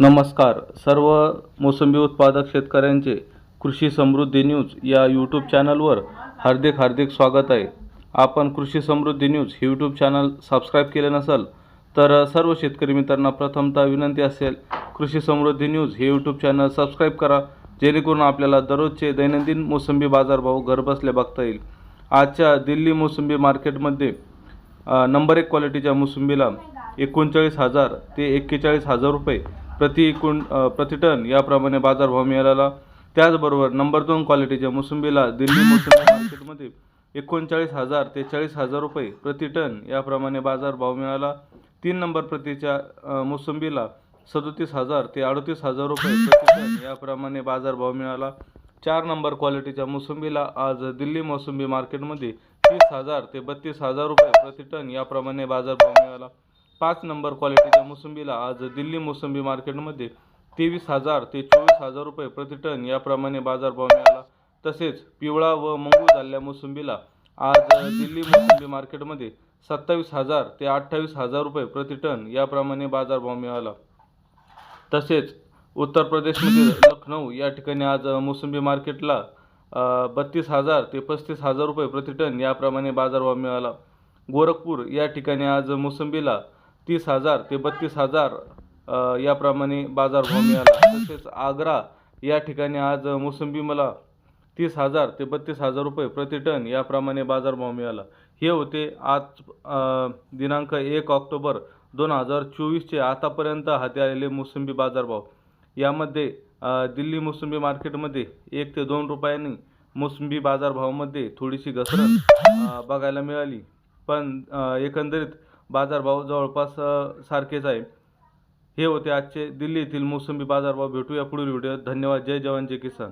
नमस्कार. सर्व मोसंबी उत्पादक शेतकऱ्यांचे कृषी समृद्धी न्यूज या यूट्यूब चॅनलवर हार्दिक हार्दिक स्वागत आहे. आपण कृषी समृद्धी न्यूज हे यूट्यूब चॅनल सबस्क्राईब केले नसेल तर सर्व शेतकरी मित्रांना प्रथमतः विनंती असेल कृषी समृद्धी न्यूज हे यूट्यूब चॅनल सबस्क्राईब करा जेणेकरून आपल्याला दररोजचे दैनंदिन मोसंबी बाजारभाव घरबसल्या बघता येईल. आजच्या दिल्ली मोसंबी मार्केटमध्ये नंबर एक क्वालिटीच्या मोसंबीला एकोणचाळीस हजार ते एक्केचाळीस हजार रुपये प्रति एकूण प्रति टन याप्रमाणे बाजारभाव मिळाला त्याचबरोबर नंबर दोन क्वालिटीच्या मोसंबीला दिल्ली मोसंबी मार्केटमध्ये एकोणचाळीस हजार ते चाळीस हजार रुपये प्रति टन याप्रमाणे बाजारभाव मिळाला. तीन नंबर प्रतीच्या मोसंबीला सदोतीस हजार ते अडतीस हजार रुपये प्रति टन याप्रमाणे बाजारभाव मिळाला. चार नंबर क्वालिटीच्या मोसंबीला आज दिल्ली मोसंबी मार्केटमध्ये तीस हजार ते बत्तीस हजार रुपये प्रति टन याप्रमाणे बाजारभाव मिळाला. पाच नंबर क्वालिटीच्या मोसंबीला आज दिल्ली मोसंबी मार्केटमध्ये तेवीस हजार ते चोवीस हजार रुपये प्रति टन याप्रमाणे बाजारभाव मिळाला. तसेच पिवळा व मंगू झालेल्या मोसंबीला आज दिल्ली मोसंबी मार्केटमध्ये सत्तावीस हजार ते अठ्ठावीस हजार रुपये प्रति टन याप्रमाणे बाजारभाव मिळाला. तसेच उत्तर प्रदेशमधील लखनौ या ठिकाणी आज मोसंबी मार्केटला बत्तीस हजार ते पस्तीस हजार रुपये प्रतिटन याप्रमाणे बाजारभाव मिळाला. गोरखपूर या ठिकाणी आज मोसंबीला तीस हजार ते बत्तीस हजार याप्रमाणे बाजारभाव मिळाला. तसेच आग्रा या ठिकाणी आज मोसंबी मला तीस हजार ते बत्तीस हजार रुपये प्रति टन याप्रमाणे बाजारभाव मिळाला. हे होते आज दिनांक एक ऑक्टोबर दोन हजार चोवीसचे आतापर्यंत हाती आलेले मोसंबी बाजारभाव. यामध्ये दिल्ली मोसंबी मार्केटमध्ये एक ते दोन रुपयांनी मोसंबी बाजारभावामध्ये थोडीशी घसरण बघायला मिळाली. पण एकंदरीत बाजारभाव जवळपास सारखेच आहे. हे होते आजचे दिल्ली येथील मोसंबी बाजारभाव. भेटूया पुढील व्हिडिओत. धन्यवाद. जय जवान जय किसान.